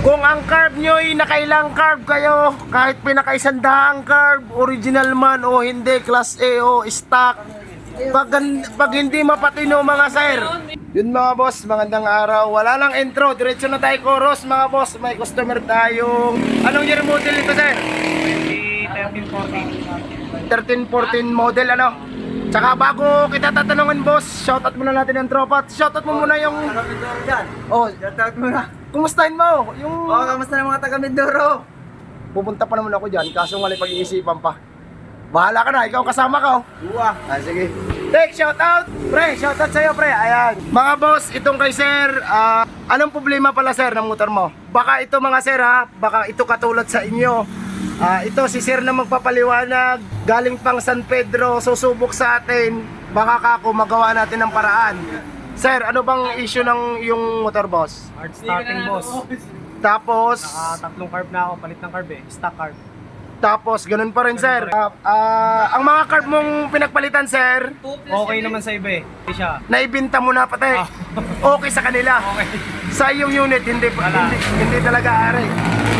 Kung ang carb nyo ay nakailang carb kayo, kahit pinakaisandaang carb, original man o hindi, class A o stock, pag, pag hindi mapatino mga sir. Yun mga boss, magandang araw. Wala lang intro, diretso na tayo chorus mga boss. May customer tayong... Anong year model ito sir? 13-14 model ano? Tsaka bago kita tatanungin boss, shoutout muna natin ang tropa. Shoutout mo muna yung... Oh, Shoutout mo na. Kumustahin mo? Yung... Oh, kamusta na mga taga Mindoro? Pupunta pa naman ako dyan, kaso nga pag-iisipan pa. Bahala ka na, ikaw kasama ka oh. Uwa. Ah, sige. Tek, shout out! Pre, shout out sa'yo, pre. Ayan. Mga boss, itong kay sir, ah, anong problema pala sir ng motor mo? Baka ito mga sir ha, baka ito katulad sa inyo. Ah, ito si sir na magpapaliwanag, galing pang San Pedro, susubok sa atin. Baka kako magawa natin ng paraan. Sir, ano bang issue ng yung motor boss? Hard starting boss. Tapos, Naka tatlong carb na ako, palit ng carb eh. Stock carb. tapos ganun pa rin sir. Ah, ah, ang mga card mong pinagpalitan sir, Okay naman sa iba eh. Hindi siya. naibinta mo na pati. Ah. Okay sa kanila. Okay. Sa iyong unit, hindi, Wala. hindi, hindi talaga ari.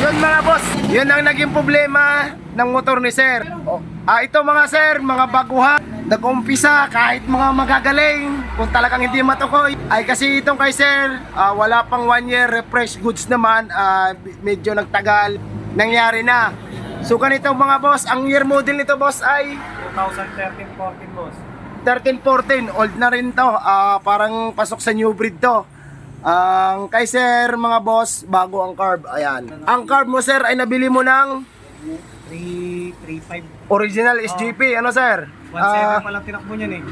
Yun mga boss, yun ang naging problema ng motor ni sir. Ah, ito mga sir, mga baguhan, nag-umpisa kahit mga magagaling, kung talagang hindi matukoy. Ay kasi itong kay sir, ah, wala pang one year refresh goods naman, ah, medyo nagtagal, nangyari na. So ganito mga boss, ang year model nito boss ay 2013-14 boss. 13-14, old na rin to. Ah, parang pasok sa new breed to. Ang kay sir, mga boss, bago ang carb. Ayan. Ang carb mo sir ay nabili mo ng 3, 3, 5. original SGP. Ano sir? 1.7 Ah, pa lang tinakbo niyan eh.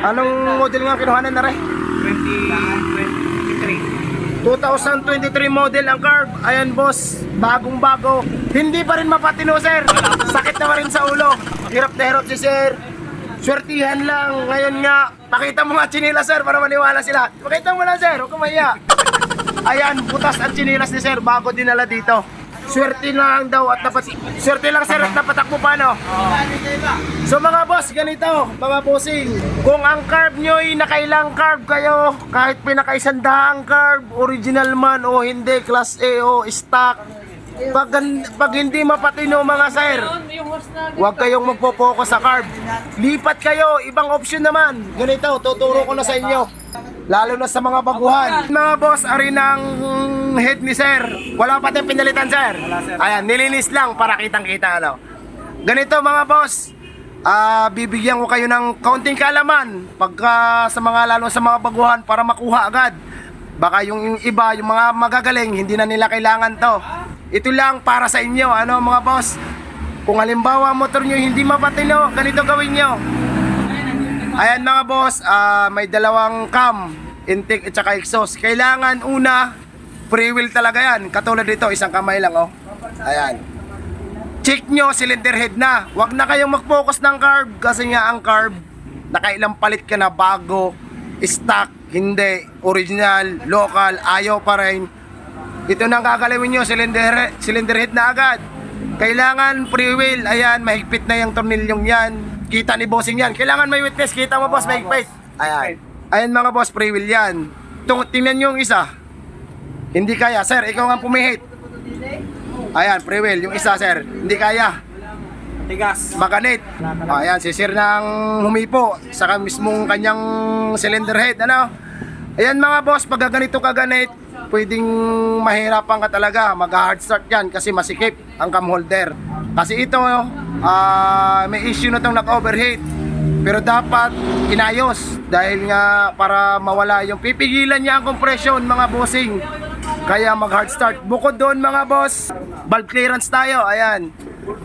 anong model nga kinuhanan na rin? 20, 2023 model ang carb. Ayan boss, bagong bago. Hindi pa rin mapatino sir. Sakit na pa rin sa ulo. Hirap na hirap si sir. Swertihan lang. Ngayon nga, pakita mo nga chinila sir para maniwala sila. Pakita mo na sir, huwag kumaya. Ayan, butas ang chinilas ni sir bago dinala dito. Swerte lang daw at dapat Swerte lang sir at napatakbo pa no. So mga boss, ganito, mga bossing. Kung ang carb nyo ay nakailang carb kayo, kahit pinakaisandaang carb, original man o hindi, class A o stock, pag, pag hindi mapatino mga sir, huwag kayong magpo-focus sa carb. Lipat kayo, ibang option naman. Ganito, tuturo ko na sa inyo. Lalo na sa mga baguhan. Mga boss, ari ng head ni sir. Wala pa tayong pinalitan sir. Ayan, nilinis lang para kitang-kita ano. Ganito mga boss, ah bibigyan ko kayo ng kaunting kaalaman pagka sa mga lalo sa mga baguhan para makuha agad. Baka yung iba, yung mga magagaling, hindi na nila kailangan to. Ito lang para sa inyo, ano mga boss. Kung halimbawa motor nyo hindi mapatino, ganito gawin nyo. Ayan mga boss, ah, may dalawang cam, intake at saka exhaust. Kailangan una, free wheel talaga yan. Katulad dito, isang kamay lang oh. Ayan. Check nyo, cylinder head na. Huwag na kayong mag-focus ng carb kasi nga ang carb, nakailang palit ka na bago, stock, hindi, original, local, ayaw pa rin. Ito na ang gagalawin nyo, cylinder, cylinder head na agad. Kailangan free wheel, ayan, mahigpit na yung tornilyong yan. Kita ni bossing yan. Kailangan may witness, kita mo boss, mahigpit. Ayan. Ayan mga boss, free wheel yan. Tung, tingnan nyo yung isa. Hindi kaya, sir, ikaw nga pumihit. Ayan, free wheel, yung isa sir, hindi kaya. Tigas. Maganit. Ayan, si sir nang humipo sa mismong kanyang cylinder head, ano? Ayan mga boss, pag ganito kaganit, pwedeng mahirapan ka talaga. Mag-hard start yan kasi masikip ang cam holder. Kasi ito, ah, may issue na itong nag-overheat. Pero dapat inayos dahil nga para mawala yung pipigilan niya ang compression mga bossing. Kaya mag hard start. Bukod doon mga boss, valve clearance tayo. Ayan.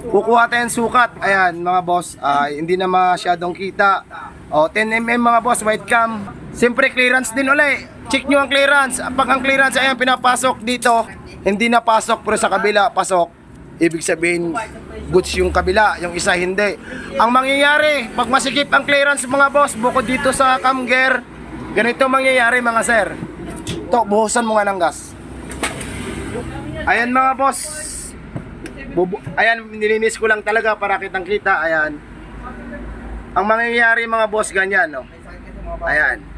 Kukuha tayong sukat. Ayan mga boss, ah, hindi na masyadong kita. O 10mm mga boss, wide cam. Siyempre clearance din uli. Check nyo ang clearance. Pag ang clearance ayan pinapasok dito, hindi napasok pero sa kabila pasok. Ibig sabihin, goods yung kabila, yung isa hindi. Ang mangyayari, pag masikip ang clearance mga boss, bukod dito sa cam gear, ganito mangyayari mga sir. To, buhusan mo nga ng gas. Ayan mga boss. Bubu ayan, nilinis ko lang talaga para kitang kita. Ayan. Ang mangyayari mga boss ganyan, no. Ayan.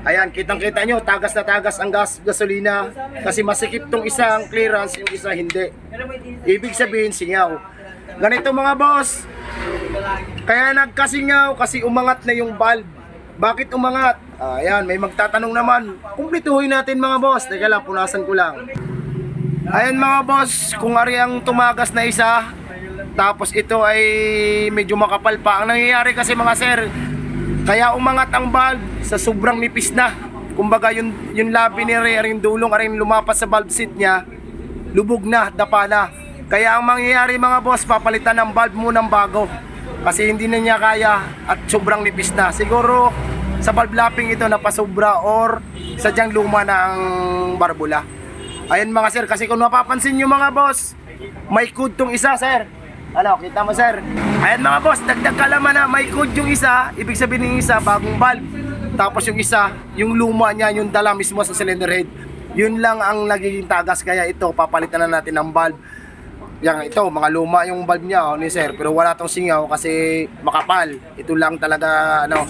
Ayan, kitang-kita nyo, tagas na tagas ang gas, gasolina. Kasi masikip tong isang clearance, yung isa hindi. Ibig sabihin, singaw. Ganito mga boss, kaya nagkasingaw kasi umangat na yung valve. Bakit umangat? Ayan, may magtatanong naman. Kumplituhin natin mga boss. Teka lang, punasan ko lang. Ayan mga boss, kung ari ang tumagas na isa, tapos ito ay medyo makapal pa. Ang nangyayari kasi mga sir, kaya umangat ang valve sa sobrang nipis na. Kumbaga yung, yung labi ni Ray, yung dulong, yung lumapas sa valve seat niya, lubog na, dapa na. Kaya ang mangyayari mga boss, papalitan ng valve munang bago. Kasi hindi na niya kaya at sobrang nipis na. Siguro sa valve lapping ito napasobra or sadyang luma na ang barbula. Ayan mga sir, kasi kung napapansin nyo mga boss, may code tong isa sir. Ano, kita mo sir. Ayan mga boss, dagdag kalaman na may code yung isa, ibig sabihin ng isa, bagong valve. Tapos yung isa, yung luma niya, yung dala mismo sa cylinder head. Yun lang ang nagiging tagas, kaya ito, papalitan na natin ng valve. Yan, ito, mga luma yung valve niya, oh, ni sir. Pero wala tong singaw kasi makapal. Ito lang talaga, ano.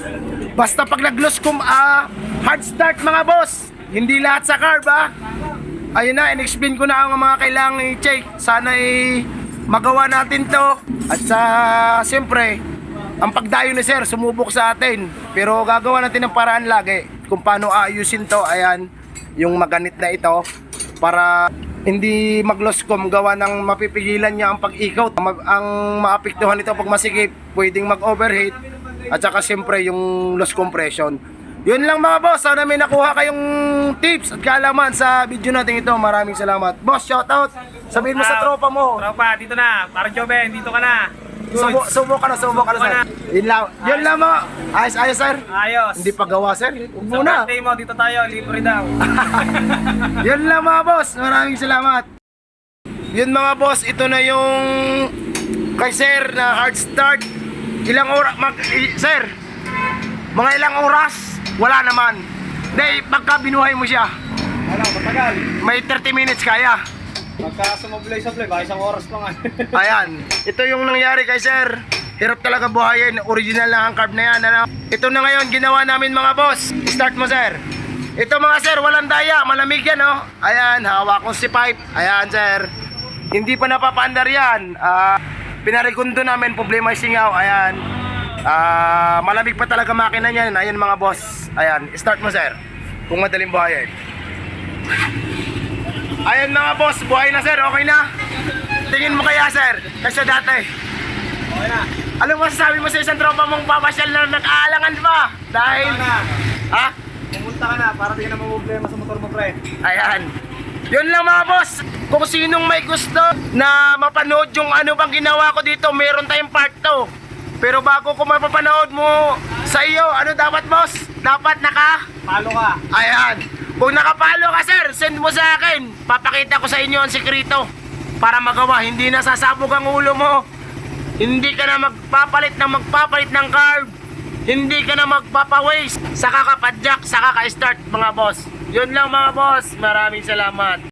Basta pag nag-loss kum, ah, hard start mga boss. Hindi lahat sa carb, ah. Ayun na, in-explain ko na ang mga kailangan i-check. Sana ay magawa natin to. At sa, siyempre, ang pagdayo ni sir, sumubok sa atin. Pero gagawa natin ng paraan lagi kung paano ayusin to. Ayan, yung maganit na ito para hindi mag-loscom gawa ng mapipigilan niya ang pag-ikot. Mag- ang maapektuhan nito pag masikip, pwedeng mag-overheat at saka siyempre yung loss compression. Yun lang mga boss, sana may nakuha kayong tips at kaalaman sa video natin ito. Maraming salamat. Boss, shoutout. Sabihin mo sa tropa mo. Tropa, dito na. Parang Joven, dito ka na. Subo, subo ka na, subo ka na, sir. Yun lang, yun lang mga. Ayos, ayos, sir. Ayos. Hindi pa gawa, sir. Huwag Sa muna. birthday mo, dito tayo. Libre daw. Yun lang mga boss. Maraming salamat. Yun mga boss, ito na yung kay sir na hard start. Ilang oras, mag, sir, mga ilang oras, wala naman. Hindi, pagka binuhay mo siya, Ano, matagal. may 30 minutes kaya. Pagka sumablay sa play, baka isang oras pa nga. Ayan, ito yung nangyari kay sir. Hirap talaga buhayin. Original lang ang carb na yan. Ano? Ito na ngayon, ginawa namin mga boss. Start mo sir. Ito mga sir, walang daya. Malamig yan, oh. Ayan, hawak kong si pipe. Ayan, sir. Hindi pa napapaandar yan. Ah, pinarekundo namin, problema singaw. Ayan. Ah, malamig pa talaga makina niyan. Ayan mga boss. Ayan, start mo sir. Kung madaling buhayin. Ayan mga boss, buhay na sir, okay na? Tingin mo kaya sir, kasi dati. Okay na. Ano masasabi mo sa isang tropa mong papasyal na nag-aalangan pa? Dahil, Pumunta ka na. ha? Pumunta ka na para di ka na problema sa motor mo, pre. Ayan. Yun lang mga boss. Kung sinong may gusto na mapanood yung ano bang ginawa ko dito, meron tayong part 2. Pero bago ko mapapanood mo sa iyo, ano dapat boss? Dapat naka? Palo ka. Ayan. Kung nakapalo ka sir, send mo sa akin. Papakita ko sa inyo ang sekreto. Para magawa, hindi na sasabog ang ulo mo. Hindi ka na magpapalit ng magpapalit ng carb. Hindi ka na magpapa-waste. Saka ka pa-jack, saka ka start mga boss. Yun lang mga boss. Maraming salamat.